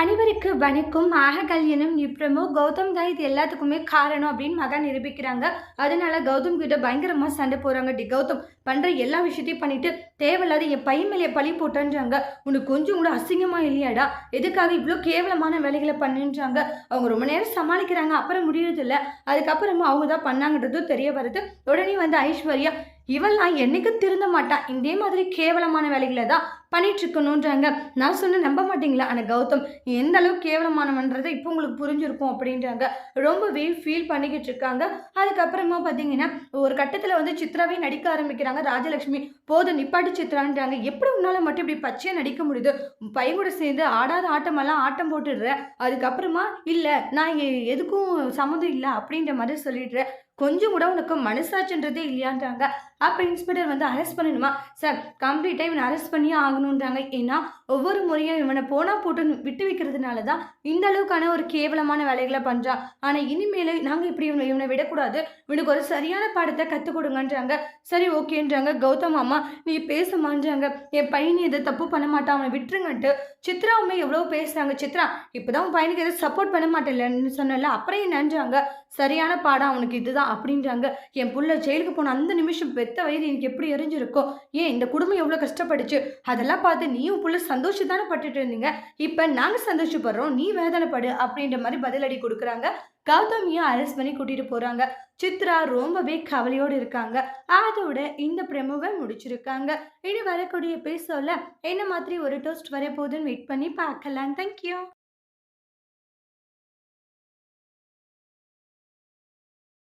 அனைவருக்கு வணக்கம். ஆக கல்யாணம் இப்புறமோ கௌதம் தான் இது எல்லாத்துக்குமே காரணம் அப்படின்னு மகா நிரூபிக்கிறாங்க. அதனால கௌதம் கிட்ட பயங்கரமா சண்டை போறாங்க டி கௌதம் பண்ற எல்லா விஷயத்தையும் பண்ணிட்டு தேவையில்லாத என் பையன் மேலே பழி போட்டேன்றாங்க. உனக்கு கொஞ்சம் கூட அசிங்கமா இல்லையாடா? எதுக்காக இவ்வளோ கேவலமான வேலைகளை பண்ணுன்றாங்க? அவங்க ரொம்ப நேரம் சமாளிக்கிறாங்க. அப்புறம் முடியறதில்ல. அதுக்கப்புறமா அவங்க தான் பண்ணாங்கன்றதும் தெரிய வருது. உடனே வந்து ஐஸ்வர்யா இவெல்லாம் என்னைக்கும் திருந்த மாட்டான் இதே மாதிரி கேவலமான வேலைகளை தான் பண்ணிட்டு இருக்கணுன்றாங்க நான் சொன்ன நம்ப மாட்டீங்களா? ஆனால் கௌதம் எந்த அளவுக்கு கேவலமானவன்றதை இப்போ உங்களுக்கு புரிஞ்சிருக்கும் அப்படின்றாங்க. ரொம்பவே ஃபீல் பண்ணிக்கிட்டு இருக்காங்க. அதுக்கப்புறமா பார்த்தீங்கன்னா ஒரு கட்டத்தில் வந்து சித்ராவே நடிக்க ஆரம்பிக்கிறாங்க. ராஜலக்ஷ்மி போதும் நிப்பாட்டி சித்ரான்றாங்க. எப்படி உன்னால் மட்டும் இப்படி பச்சையாக நடிக்க முடியுது? உன் பையன் சேர்ந்து ஆடாத ஆட்டமெல்லாம் ஆட்டம் போட்டுடுற. அதுக்கப்புறமா இல்லை நான் எதுக்கும் சம்மந்தம் இல்லை அப்படின்ற மாதிரி சொல்லிடுறேன் கொஞ்சம் கூட உனக்கு மனசாட்சின்றதே இல்லையான்றாங்க. அப்போ இன்ஸ்பெக்டர் வந்து அரெஸ்ட் பண்ணணுமா? சார் கம்ப்ளீட்டாக இவனை அரெஸ்ட் பண்ணியே ஆகணுன்றாங்க ஏன்னா ஒவ்வொரு முறையும் இவனை போனால் போட்டு விட்டு வைக்கிறதுனால தான் இந்த அளவுக்கான ஒரு கேவலமான வேலைகளை பண்ணுறான் ஆனால் இனிமேல் நாங்கள் இப்படி இவனை இவனை விடக்கூடாது. இவனுக்கு ஒரு சரியான பாடத்தை கற்றுக் கொடுங்கன்றாங்க. சரி ஓகேன்றாங்க கௌதம் அம்மா நீ பேசமான்றாங்க என் பையன் எதை தப்பு பண்ண மாட்டான். அவனை விட்டுருங்கன்ட்டு சித்ராவுமே எவ்வளோ பேசுகிறாங்க சித்ரா இப்போதான் உன் பையனுக்கு எதுவும் சப்போர்ட் பண்ண மாட்டேன்லன்னு சொன்னல அப்புறம் என்னன்றாங்க? சரியான பாடம் அவனுக்கு இதுதான் அப்படின்றாங்க. என் புள்ள ஜெயிலுக்கு போன அந்த நிமிஷம் பெத்த வயிறு எனக்கு எப்படி எரிஞ்சிருக்கோ? ஏன் இந்த குடும்பம் எவ்வளோ கஷ்டப்பட்டுச்சு? அதெல்லாம் பார்த்து நீயும் புள்ள சந்தோஷம் தானே பட்டுட்டு இருந்தீங்க? இப்போ நாங்கள் சந்தோஷப்படுறோம். நீ வேதனைப்படு அப்படின்ற மாதிரி பதிலடி கொடுக்குறாங்க. கௌதமியும் அரெஸ்ட் பண்ணி கூட்டிகிட்டு போகிறாங்க சித்ரா ரொம்பவே கவலையோடு இருக்காங்க. அதோட இந்த பிரமுவை முடிச்சிருக்காங்க. இனி வரக்கூடிய பேசல என்ன மாதிரி ஒரு டோஸ்ட் வரப்போகுதுன்னு வெயிட் பண்ணி பார்க்கலாம். தேங்க்யூ